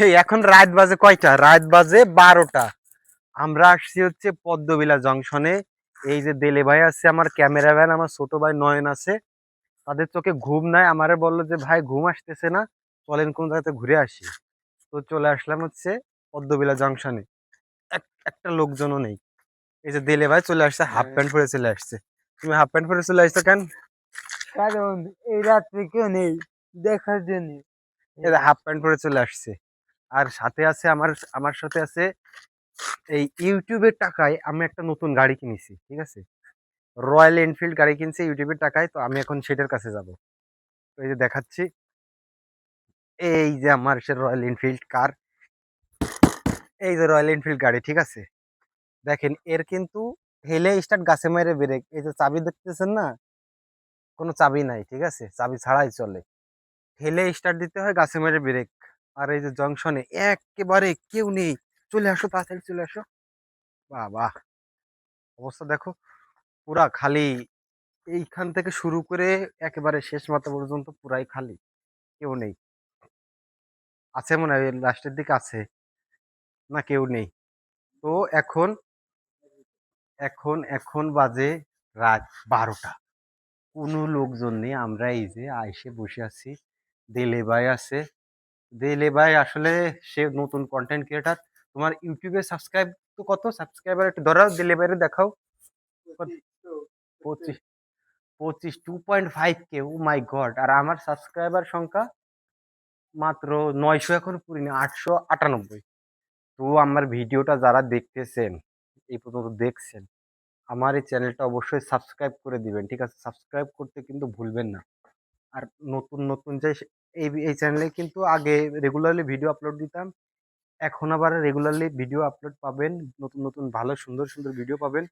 এই এখন রাত বাজে কয়টা? রাত বাজে বারোটা। আমরা আসছি হচ্ছে পদ্মবিলা জংশনে। এই যে দেলে ভাই আছে আমার ক্যামেরাম্যান আমার ছোট ভাই নয়ন আছে। তাদের চোখে ঘুম নাই আমারে বলল যে ভাই ঘুম আসতেছে না চলেন কোন জায়গাতে ঘুরে আসি। তো চলে আসলাম হচ্ছে পদ্মবিলা জংশনে। এক- একটা লোকজনও নেই। এই যে দেলে ভাই চলে আসছে হাফ প্যান্ট পরে চলে আসছে। তুমি হাফ প্যান্ট পরে চলে আসছো কেন? কারণ এই রাত্রে কেউ নেই দেখার জন্য। হাফ প্যান্ট পরে চলে আসছে। আর সাথে আছে আমার আমার সাথে আছে এই ইউটিউবের টাকায় আমি একটা নতুন গাড়ি কিনেছি, ঠিক আছে? রয়্যাল এনফিল্ড গাড়ি কিনছি ইউটিউবের টাকায়, তো আমি এখন সেটার কাছে যাব। তো এই যে দেখাচ্ছি। এই যে আমার সে রয়্যাল এনফিল্ড কার। এই যে রয়্যাল এনফিল্ড গাড়ি, ঠিক আছে? দেখেন, এর কিন্তু হেলে স্টার্ট গাছে মেরে ব্রেক এই যে চাবি দেখতেছেন না? কোনো চাবি নাই, ঠিক আছে? চাবি ছাড়াই চলে। হেলে স্টার্ট দিতে হয় গাছে মেরে ব্রেক। আর এই যে জংশনে একেবারে কেউ নেই। চলে আসো তাড়াতাড়ি, চলে আসো। বাবা, অবস্থা দেখো, পুরা খালি। এইখান থেকে শুরু করে একেবারে শেষ মাথা পর্যন্ত পুরাই খালি, কেউ নেই। আছে মনে হয়, লাস্টের দিকে আছে, না কেউ নেই। তো এখন এখন এখন বাজে রাত বারোটা। কোনো লোকজন নেই, আমরা এই যে আইসে বসে আছি, দিলে ভাই আছে দেলে ভাই আসলে সে নতুন কন্টেন্ট ক্রিয়েটার তোমার ইউটিউবে সাবস্ক্রাইব তো কত? সাবস্ক্রাইবার একটু ধরাও দেলে ভাইরে দেখাও। পঁচিশ পঁচিশ two point five K oh my God আর আমার সাবস্ক্রাইবার সংখ্যা মাত্র নয়শো এখন পুরিনি আটশো আটানব্বই। তো আমার ভিডিওটা যারা দেখতেছেন এই পর্যন্ত দেখছেন আমার এই চ্যানেলটা অবশ্যই সাবস্ক্রাইব করে দিবেন ঠিক আছে? সাবস্ক্রাইব করতে কিন্তু ভুলবেন না। আর নতুন নতুন যে এই এই চ্যানেলে কিন্তু আগে রেগুলারলি ভিডিও আপলোড দিতাম। এখন আবার রেগুলারলি ভিডিও আপলোড পাবেন। নতুন নতুন ভালো, সুন্দর সুন্দর ভিডিও পাবেন।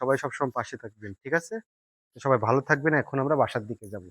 সবাই সবসময় পাশে থাকবেন, ঠিক আছে? সবাই ভালো থাকবেন। এখন আমরা বাসার দিকে যাব।